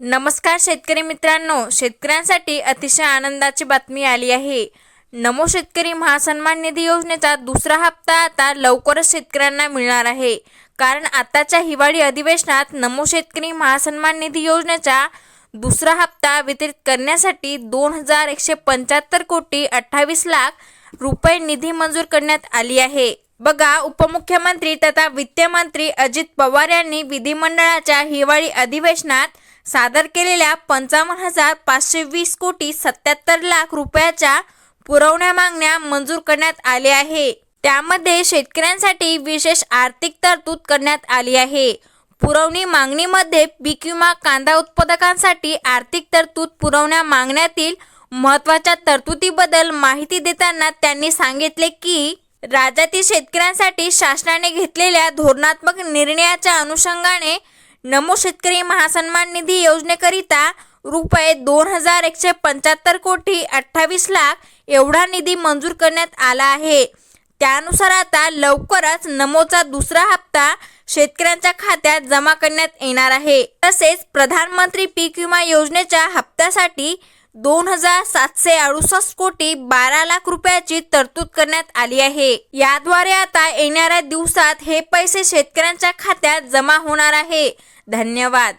नमस्कार शेतकरी मित्रांनो. शेतकऱ्यांसाठी अतिशय आनंदाची बातमी आली आहे. नमो शेतकरी महासन्मान निधी योजनेचा दुसरा हप्ता आता लवकरच शेतकऱ्यांना मिळणार आहे. कारण आताच्या हिवाळी अधिवेशनात नमो शेतकरी महासन्मान निधी योजनेचा दुसरा हप्ता वितरित करण्यासाठी दोन हजार एकशे पंच्याहत्तर कोटी अठ्ठावीस लाख रुपये निधी मंजूर करण्यात आली आहे. बघा उपमुख्यमंत्री तथा वित्तमंत्री अजित पवार यांनी विधिमंडळाच्या हिवाळी अधिवेशनात सादर केलेल्या पंचावन्न हजार पाचशे वीस कोटी सत्याहत्तर लाख रुपयाच्या पुरवण्या मागण्या मंजूर करण्यात आल्या आहे. त्यामध्ये शेतकऱ्यांसाठी विशेष आर्थिक तरतूद करण्यात आली आहे. पुरवणी मागणीमध्ये पीक विमा कांदा उत्पादकांसाठी आर्थिक तरतूद पुरवण्या मागण्यातील महत्त्वाच्या तरतुदीबद्दल माहिती देताना त्यांनी सांगितले की राज्यातील शेतकऱ्यांसाठी शासनाने घेतलेल्या धोरणात्मक निर्णयाच्या अनुषंगाने नमो शेतकरी महासन्मान निधी योजनेकरिता रुपये दोन हजार एकशे पंच्याहत्तर कोटी अठ्ठावीस लाख एवढा निधी मंजूर करण्यात आला आहे. त्यानुसार आता लवकरच नमोचा दुसरा हप्ता शेतकऱ्यांच्या खात्यात जमा करण्यात येणार आहे. तसेच प्रधानमंत्री पीक विमा योजनेच्या हप्त्यासाठी दोन हजार सातशे अडुसष्ट कोटी बारा लाख रुपयाची तरतूद करण्यात आली आहे. याद्वारे आता येणाऱ्या दिवसात हे पैसे शेतकऱ्यांच्या खात्यात जमा होणार आहे. धन्यवाद.